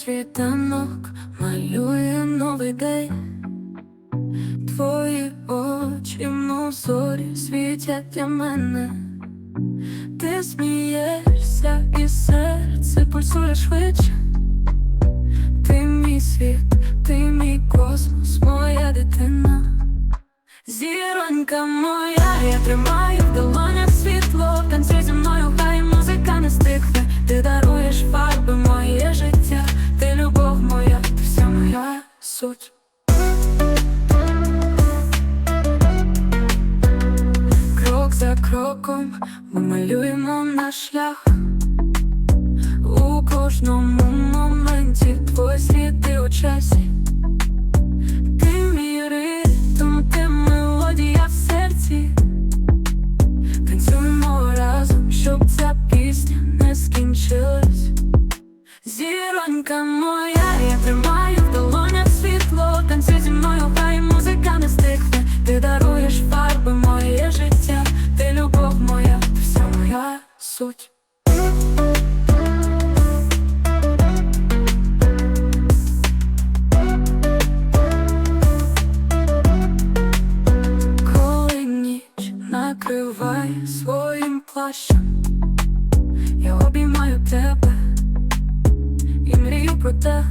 світанок малює новий день. Твої очі, мов зорі світять для мене. Ти смієшся і серце пульсує швидше. Ти мій світ, ти мій космос, моя дитина. Зіронька моя, я тримаю кроком ми малюємо наш шлях. У кожному моменті твої сліди у часі. Ти мій ритм, ти мелодія в серці. Танцюємо разом, щоб ця пісня не скінчилась. Зіронька моя, я тримаю в долонях світло, танцюй зі мною, ніч накриває своїм плащем, я обіймаю тебе і мрію про те,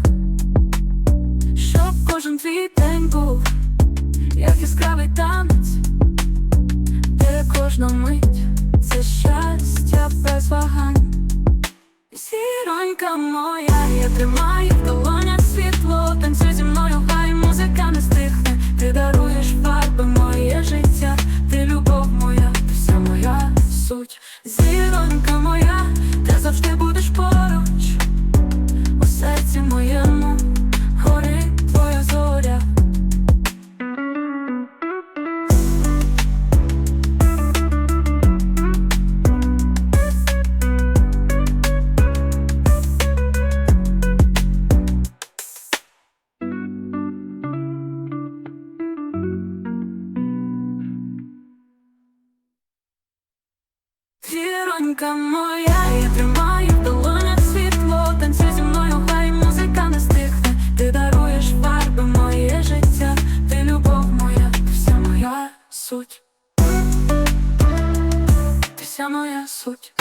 щоб кожен твій день був, як яскравий танець, де кожна мить це щастя без вагань. Зіронька моя, я тримаю в долонях світло, танцюй зі мною, хай музика не стихне. Зіронька моя, я тримаю в долонях світло, танцюй зі мною, хай музика не стихне. Ти даруєш фарби, моє життя, ти любов моя, ти вся моя суть. Ти вся моя суть.